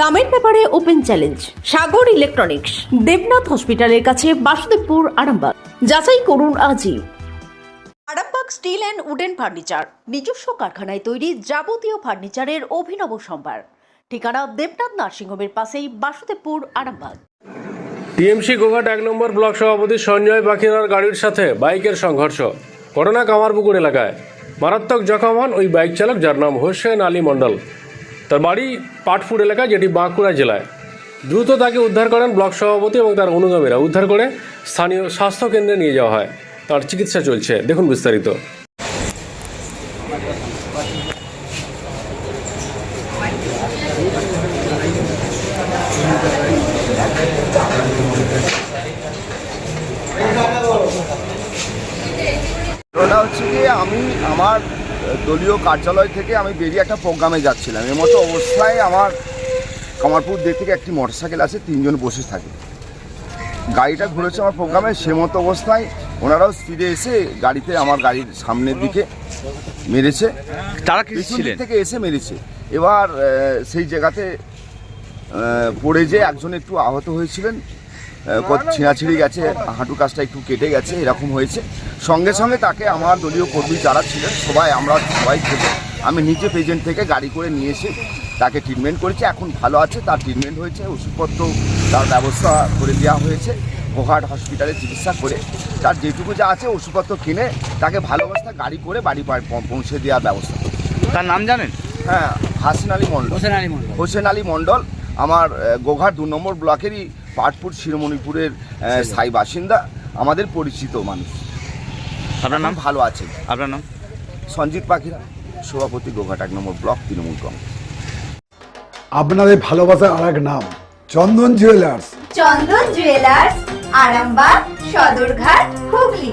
দামের ব্যাপারে open challenge, Sagar electronics, Debnath হসপিটালের কাছে বাসুদেবপুর, আরামবাগ। যাচাই করুন আজই। Arambagh steel and wooden furniture, নিজস্ব কারখানায় তৈরি যাবতীয় ফার্নিচারের অভিনব সম্ভার। ঠিকানা দেবনাথ নার্সিংহোমের পাশেই বাসুদেবপুর, আরামবাগ। টিএমসি গোঘাট এক নম্বর ব্লক সভাপতি সঞ্জয় পাখিরার গাড়ির সাথে বাইকের সংঘর্ষ, ঘটনা কামারপুকুর এলাকায়। মারাত্মক জখম হন ওই বাইক চালক যার নাম হোসেন আলী মণ্ডল। তার বাড়ি পাটপুর এলাকায়, যেটি বাঁকুড়া জেলায়। দ্রুত তাকে উদ্ধার করেন ব্লক সভাপতি এবং তার অনুগামীরা। উদ্ধার করে স্থানীয় স্বাস্থ্য কেন্দ্রে নিয়ে যাওয়া হয়। তার চিকিৎসা চলছে। দেখুন বিস্তারিত। হচ্ছে আমি আমার দলীয় কার্যালয় থেকে আমি বেরিয়ে একটা প্রোগ্রামে যাচ্ছিলাম। এর মতো অবস্থায় আমার কামারপুর দিক থেকে একটি মোটরসাইকেল আছে তিনজন বসে থাকে। গাড়িটা ঘুরেছে আমার প্রোগ্রামে সে মতো অবস্থায় ওনারাও স্পিডে এসে গাড়িতে আমার গাড়ির সামনের দিকে মেরেছে। তারা ছিলেন? থেকে এসে মেরেছে। এবার সেই জায়গাতে পড়ে যে একজন একটু আহত হয়েছিলেন ছিঁড়াছিঁড়ি গেছে হাঁটু কাজটা একটু কেটে গেছে এরকম হয়েছে। সঙ্গে সঙ্গে তাকে আমার দলীয় কর্মী যারা ছিলেন সবাই আমরা সবাই থেকে আমি নিজে পেজেন্ট থেকে গাড়ি করে নিয়ে এসে তাকে ট্রিটমেন্ট করেছি এখন ভালো আছে তার ট্রিটমেন্ট হয়েছে ওষুধপত্র তার ব্যবস্থা করে দেওয়া হয়েছে গোহাট হসপিটালে চিকিৎসা করে তার যেটুকু যা আছে ওষুধপত্র কিনে তাকে ভালো অবস্থায় গাড়ি করে বাড়ি পৌঁছে দেওয়ার ব্যবস্থা তার নাম জানেন? হ্যাঁ হাসিন আলী মণ্ডল। হোসেন আলী মন্ডল হোসেন আলী মণ্ডল আমার গোঘাট দু নম্বর ব্লকেরই পাটপুর শিরোমণিপুরের স্থায়ী বাসিন্দা আমাদের পরিচিত মানুষ। আপনার নাম নাম? ভালো আছে আপনার নাম? সঞ্জিত পাখিরা সভাপতি গোঘাট এক নম্বর ব্লক তৃণমূল কংগ্রেস। আপনাদের ভালোবাসার আর এক নাম চন্দন জুয়েলার্স। চন্দন জুয়েলার্স আরামবাগ সদরঘাট হুগলি।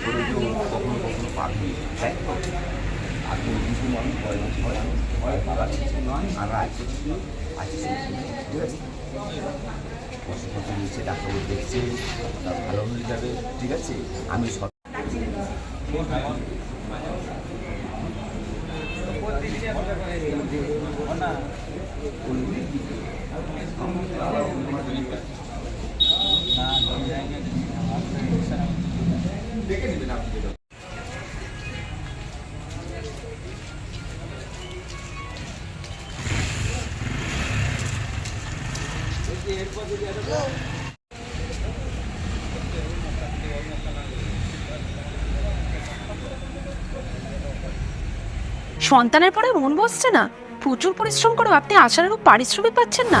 দিও কখনো কখনো পাখি তো? আপনি কিছু মানুষ ভয় ভয় ভয় পাওয়ার কিছু নয় আর আছে কিছু আছে ঠিক আছে? ওষুধপত্র নিচ্ছে ডাক্তারবাবু দেখছে তার ভালো হয়ে যাবে ঠিক আছে? আমি সব সন্তানের পরে মন বসছে না। প্রচুর পরিশ্রম করেও আপনি আশানুরূপ পারিশ্রমিক পাচ্ছেন না।